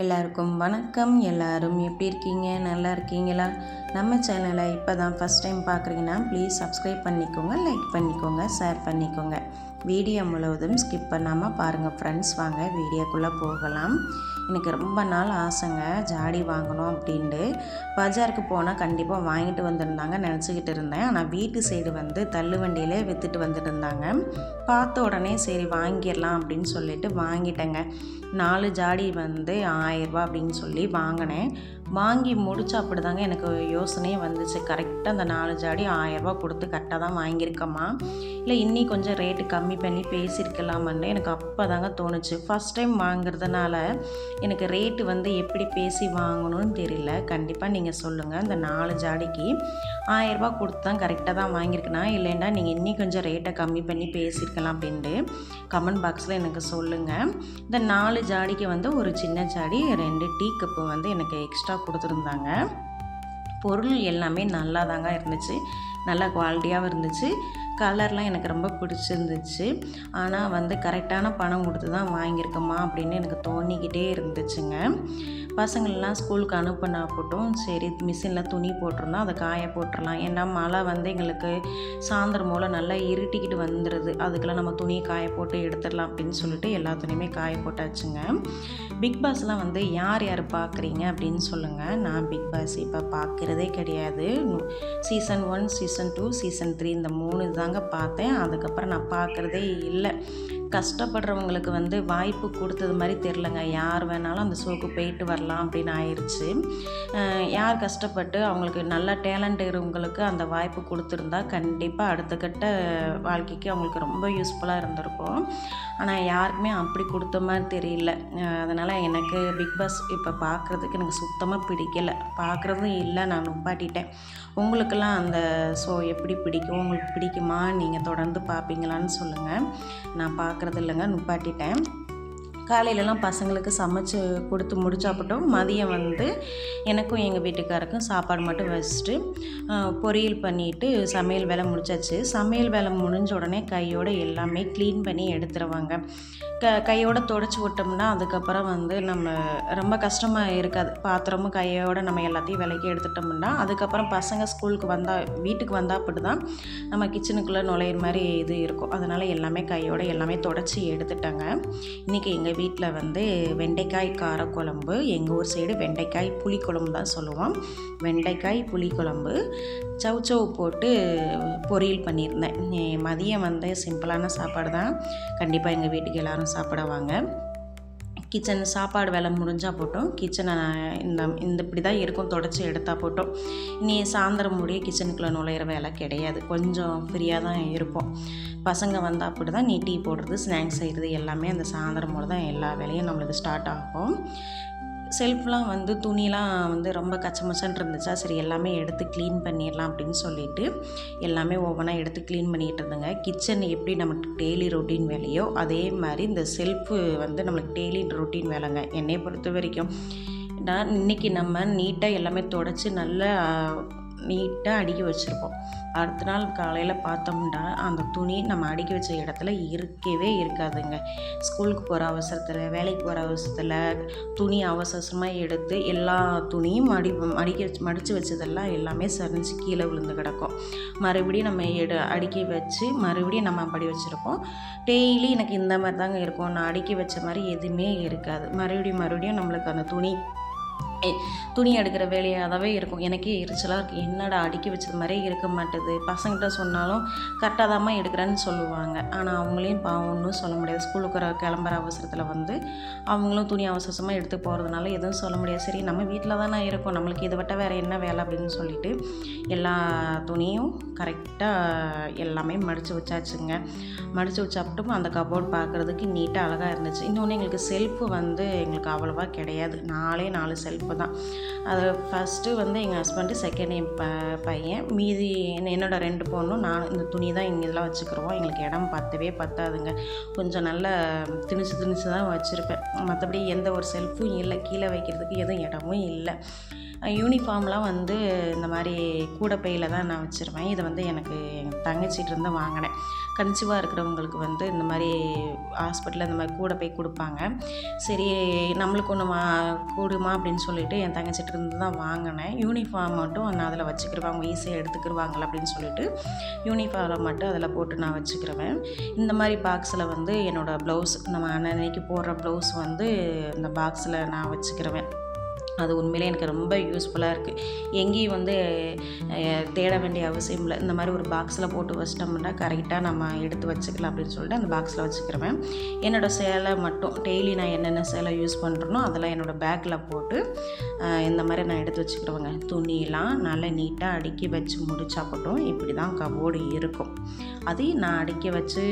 எல்லாருக்கும் வணக்கம். எல்லாரும் எப்படி இருக்கீங்க? நல்லா இருக்கீங்களா? நம்ம சேனலை இப்போ தான் ஃபஸ்ட் டைம் பார்க்குறீங்கன்னா ப்ளீஸ் சப்ஸ்கிரைப் பண்ணிக்கோங்க லைக் பண்ணிக்கோங்க ஷேர் பண்ணிக்கோங்க. வீடியோ முழுவதும் ஸ்கிப் பண்ணாமல் பாருங்கள் ஃப்ரெண்ட்ஸ் வாங்க வீடியோக்குள்ளே போகலாம். எனக்கு ரொம்ப நாள் ஆசைங்க ஜாடி வாங்கணும் அப்படின்ட்டு. பஜாருக்கு போனால் கண்டிப்பாக வாங்கிட்டு வந்திருந்தாங்க நினச்சிக்கிட்டு இருந்தேன். ஆனால் வீட்டு சைடு வந்து தள்ளு வண்டியிலே விற்றுட்டு வந்துட்டு இருந்தாங்க பார்த்த உடனே சரி வாங்கிடலாம் அப்படின்னு சொல்லிட்டு வாங்கிட்டேங்க. நாலு ஜாடி வந்து ஆயிரரூபா அப்படின்னு சொல்லி வாங்கினேன். வாங்கி முடிச்ச அப்படி தாங்க எனக்கு யோசனையே வந்துச்சு. கரெக்டாக அந்த நாலு ஜாடி ஆயிரரூபா கொடுத்து கரெக்டாக தான் வாங்கியிருக்கம்மா. இல்லை இன்னி கொஞ்சம் ரேட்டு கம்மி பண்ணி பேசியிருக்கலாமான்னு எனக்கு அப்போ தாங்க தோணுச்சு. ஃபஸ்ட் டைம் வாங்குறதுனால எனக்கு ரேட்டு வந்து எப்படி பேசி வாங்கணும்னு தெரியல. கண்டிப்பாக நீங்கள் சொல்லுங்கள் இந்த நாலு ஜாடிக்கு ஆயிரரூபா கொடுத்து தான் கரெக்டாக தான் வாங்கியிருக்கேனா? இல்லைன்னா நீங்கள் இன்னி கொஞ்சம் ரேட்டை கம்மி பண்ணி பேசியிருக்கலாம் அப்படின்ட்டு கமெண்ட் பாக்ஸில் எனக்கு சொல்லுங்கள் இந்த நாலு ஜாடிக்கு வந்து ஒரு சின்ன ஜாடி ரெண்டு டீ கப்பு வந்து எனக்கு எக்ஸ்ட்ரா கொடுத்துருந்தாங்க. பொருள் எல்லாமே நல்லா தாங்க இருந்துச்சு. நல்ல குவாலிட்டியாகவும் இருந்துச்சு. கலர்லாம் எனக்கு ரொம்ப பிடிச்சிருந்துச்சு. ஆனால் வந்து கரெக்டான பணம் கொடுத்து தான் வாங்கியிருக்கோமா அப்படின்னு எனக்கு தோணிக்கிட்டே இருந்துச்சுங்க. பசங்களெலாம் ஸ்கூலுக்கு அனுப்பினா போட்டும் சரி மிஷினில் துணி போட்டிருந்தோம் அதை காய போட்டுடலாம் ஏன்னா மழை வந்து எங்களுக்கு சாயந்தரம் போல் நல்லா இருட்டிக்கிட்டு வந்துடுது அதுக்கெல்லாம் நம்ம துணியை காய போட்டு எடுத்துடலாம் அப்படின்னு சொல்லிட்டு எல்லா துணியுமே காய போட்டாச்சுங்க. பிக் பாஸ்லாம் வந்து யார் யார் பார்க்குறீங்க அப்படின்னு சொல்லுங்கள் நான் பிக் பாஸ் இப்போ பார்க்குறதே கிடையாது. Season one season two season three இந்த மூணு தான் தாங்க பார்த்தேன். அதுக்கப்புறம் நான் பார்க்குறதே இல்லை. கஷ்டப்படுறவங்களுக்கு வந்து வாய்ப்பு கொடுத்தது மாதிரி தெரிலங்க யார் வேணாலும் அந்த ஷோக்கு போயிட்டு வரலாம் அப்படின்னு ஆயிடுச்சு யார் கஷ்டப்பட்டு அவங்களுக்கு நல்ல டேலண்ட் இருக்கிறவங்களுக்கு அந்த வாய்ப்பு கொடுத்துருந்தா கண்டிப்பாக அடுத்த கட்ட வாழ்க்கைக்கு அவங்களுக்கு ரொம்ப யூஸ்ஃபுல்லாக இருந்திருக்கும். ஆனால் யாருக்குமே அப்படி கொடுத்த மாதிரி தெரியல. அதனால் எனக்கு பிக் பாஸ் இப்போ பார்க்குறதுக்கு எனக்கு சுத்தமாக பிடிக்கலை. பார்க்குறதும் இல்லை நான் நுப்பாட்டிட்டேன். உங்களுக்கெல்லாம் அந்த ஷோ எப்படி பிடிக்கும்? உங்களுக்கு பிடிக்குமா? நீங்கள் தொடர்ந்து பார்ப்பீங்களான்னு சொல்லுங்கள் நான் பார்க்க பார்க்குறது இல்லைங்க நிப்பாட்டிட்டேன். காலையிலலாம் பசங்களுக்கு சமைச்சு கொடுத்து முடிச்சாப்பட்டும் மதியம் வந்து எனக்கும் எங்கள் வீட்டுக்காருக்கும் சாப்பாடு மட்டும் வச்சுட்டு பொரியல் பண்ணிவிட்டு சமையல் வேலை முடிச்சாச்சு. சமையல் வேலை முடிஞ்ச உடனே கையோடு எல்லாமே க்ளீன் பண்ணி எடுத்துருவாங்க. க கையோடு தொடச்சி விட்டோம்னா அதுக்கப்புறம் வந்து நம்ம ரொம்ப கஷ்டமாக இருக்காது. பாத்திரமும் கையோடு நம்ம எல்லாத்தையும் விலைக்கு எடுத்துட்டோம்னா அதுக்கப்புறம் பசங்க ஸ்கூலுக்கு வந்தால் வீட்டுக்கு வந்தால் அப்படி தான் நம்ம கிச்சனுக்குள்ளே நுழையிற மாதிரி இது இருக்கும். அதனால் எல்லாமே கையோடு எல்லாமே தொடச்சி எடுத்துட்டாங்க. இன்றைக்கி எங்கள் வீட்டில் வந்து வெண்டைக்காய் காரக்குழம்பு எங்கள் ஊர் சைடு வெண்டைக்காய் புளிக்குழம்பு தான் சொல்லுவோம். வெண்டைக்காய் புளிக்குழம்பு சவுச்சவு போட்டு பொரியல் பண்ணியிருந்தேன். மதியம் வந்து சிம்பிளான சாப்பாடு தான் கண்டிப்பாக எங்கள் வீட்டுக்கு எல்லோரும் சாப்பிடுவாங்க. கிச்சன் சாப்பாடு வேலை முடிஞ்சால் போட்டோம். கிச்சனை இந்த இந்த இப்படி தான் இருக்கும். தொடச்சி எடுத்தால் போட்டோம். இனி சாயந்தரம் முடிய கிச்சனுக்குள்ளே நுழையிற வேலை கிடையாது. கொஞ்சம் ஃப்ரீயாக தான் இருப்போம். பசங்க வந்தால் அப்படி தான் நீ டீ போடுறது ஸ்நாக்ஸ் செய்கிறது எல்லாமே அந்த சாயந்தரம் போல் தான் எல்லா வேலையும் நம்மளுக்கு ஸ்டார்ட் ஆகும். செல்ஃப்லாம் வந்து துணிலாம் வந்து ரொம்ப கச்சமச்சன் இருந்துச்சா சரி எல்லாமே எடுத்து க்ளீன் பண்ணிடலாம் அப்படின்னு சொல்லிட்டு எல்லாமே ஒவ்வொன்றா எடுத்து க்ளீன் பண்ணிகிட்டு இருந்தேங்க. கிச்சன் எப்படி நமக்கு டெய்லி ரொட்டீன் வேலையோ அதே மாதிரி இந்த செல்ஃபு வந்து நம்மளுக்கு டெய்லி ரொட்டீன் வேலைங்க. என்னை பொறுத்த வரைக்கும். நான் இன்றைக்கி நம்ம நீட்டாக எல்லாமே தொடச்சி நல்லா நீட்டாக அடுக்கி வச்சுருப்போம். அடுத்த நாள் காலையில் பார்த்தோம்னா அந்த துணி நம்ம அடுக்கி வச்ச இடத்துல இருக்கவே இருக்காதுங்க. ஸ்கூலுக்கு போகிற அவசரத்தில் வேலைக்கு போகிற அவசரத்தில் துணி அவசரமாக எடுத்து எல்லா துணியும் மடி மடிக்க மடித்து வச்சதெல்லாம் எல்லாமே சரிஞ்சு கீழே விழுந்து கிடக்கும். மறுபடியும் நம்ம எடு அடுக்கி வச்சு மறுபடியும் நம்ம படி வச்சுருப்போம். டெய்லி எனக்கு இந்த மாதிரி தாங்க இருக்கும். நான் அடுக்கி வச்ச மாதிரி எதுவுமே இருக்காது. மறுபடியும் மறுபடியும் நம்மளுக்கு அந்த துணி துணி எடுக்கிற வேலையாகவே இருக்கும். எனக்கே எரிச்சலாக இருக்குது என்னடா அடுக்கி வச்சது மாதிரியே இருக்க மாட்டுது. பசங்கிட்ட சொன்னாலும் கரெக்டாக தான் எடுக்கிறேன்னு சொல்லுவாங்க. ஆனால் அவங்களையும் பாவம் ஒன்றும் சொல்ல முடியாது. ஸ்கூலுக்கு கிளம்புற அவசரத்தில் வந்து அவங்களும் துணி அவசரமாக எடுத்து போகிறதுனால எதுவும் சொல்ல முடியாது. சரி நம்ம வீட்டில் தானே இருக்கோம். நம்மளுக்கு இதை விட்ட வேறு என்ன வேலை அப்படின்னு சொல்லிட்டு எல்லா துணியும் கரெக்டாக எல்லாமே மடித்து வச்சாச்சுங்க. மடித்து வச்சாப்பட்டும் அந்த கபோர்ட் பார்க்குறதுக்கு நீட்டாக அழகாக இருந்துச்சு. இன்னொன்று எங்களுக்கு செல்ஃபு வந்து எங்களுக்கு அவ்வளோவா கிடையாது. நாலே நாலு செல்ஃபு தான் அது ஃபஸ்ட்டு வந்து எங்கள் ஹஸ்பண்டு செகண்ட் என் ப பையன். மீதி என்னோட ரெண்டு பொண்ணும் நான் இந்த துணி தான் இங்கே இதெல்லாம் வச்சுக்கிறோம் எங்களுக்கு இடம் பத்தவே பத்தாதுங்க. கொஞ்சம் நல்ல திணிச்சு திணிச்சு தான் வச்சுருப்பேன். மற்றபடி எந்த ஒரு செல்ஃபும் இல்லை. கீழே வைக்கிறதுக்கு எதுவும் இடமும் இல்லை. யூனிஃபார்ம்லாம் வந்து இந்த மாதிரி கூடைப்பையில் தான் நான் வச்சுருவேன். இதை வந்து எனக்கு எங்கள் தங்கச்சிகிட்டேருந்து வாங்கினேன். கன்சீவாக இருக்கிறவங்களுக்கு வந்து இந்த மாதிரி ஹாஸ்பிட்டலில் இந்த மாதிரி கூடைப்பை கொடுப்பாங்க. சரி நம்மளுக்கு ஒன்று வா கூடுமா அப்படின்னு சொல்லிட்டு என் தங்கச்சிட்டு இருந்து தான் வாங்கினேன். யூனிஃபார்ம் மட்டும் நான் அதில் வச்சுக்கிருவேன். அவங்க ஈஸியாக எடுத்துக்கிருவாங்களா அப்படின்னு சொல்லிட்டு யூனிஃபார்மில் மட்டும் அதில் போட்டு நான் வச்சுக்கிடுவேன் இந்த மாதிரி பாக்ஸில் வந்து என்னோடய ப்ளவுஸ் நம்ம அன்னன்னைக்கு போடுற ப்ளவுஸ் வந்து இந்த பாக்ஸில் நான் வச்சுக்கிருவேன். அது உண்மையிலே எனக்கு ரொம்ப யூஸ்ஃபுல்லாக இருக்குது எங்கேயும் வந்து தேட வேண்டிய அவசியம் இல்லை. இந்த மாதிரி ஒரு பாக்ஸில் போட்டு வச்சிட்டோம்னா கரெக்டாக நம்ம எடுத்து வச்சுக்கலாம் அப்படின்னு சொல்லிட்டு அந்த பாக்ஸில் வச்சுக்கிறவேன் என்னோடய சேலை மட்டும் டெய்லி நான் என்னென்ன சேலை யூஸ் பண்ணுறனோ அதெல்லாம் என்னோடய பேக்கில் போட்டு இந்த மாதிரி நான் எடுத்து வச்சுக்கிடுவேங்க துணியெலாம் நல்லா நீட்டாக அடுக்கி வச்சு முடிச்சாப்பட்டும் இப்படி தான் கபோர்டு இருக்கும். அதையும் நான் அடுக்கி வச்சு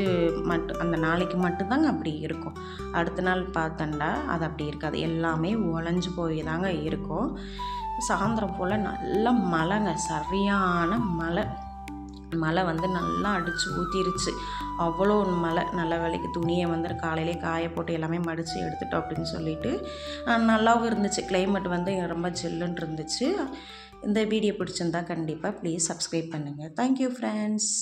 மட்டும் அந்த நாளைக்கு மட்டும்தாங்க அப்படி இருக்கும். அடுத்த நாள் பார்த்தண்டா அது அப்படி இருக்காது. எல்லாமே உடஞ்சி போய் தாங்க இருக்கும். சாயந்தரம் போல் நல்ல மழைங்க. சரியான மழை. மழை வந்து நல்லா அடித்து ஊற்றிருச்சு அவ்வளோ மழை. நல்ல வேலைக்கு துணியை வந்து காலையிலே காய போட்டு எல்லாமே மடித்து எடுத்துட்டோம் அப்படின்னு சொல்லிட்டு நல்லாவும் இருந்துச்சு. கிளைமேட் வந்து ரொம்ப ஜில்லுன்னு இருந்துச்சு. இந்த வீடியோ பிடிச்சிருந்தா கண்டிப்பாக ப்ளீஸ் சப்ஸ்கிரைப் பண்ணுங்கள் தேங்க்யூ ஃப்ரெண்ட்ஸ்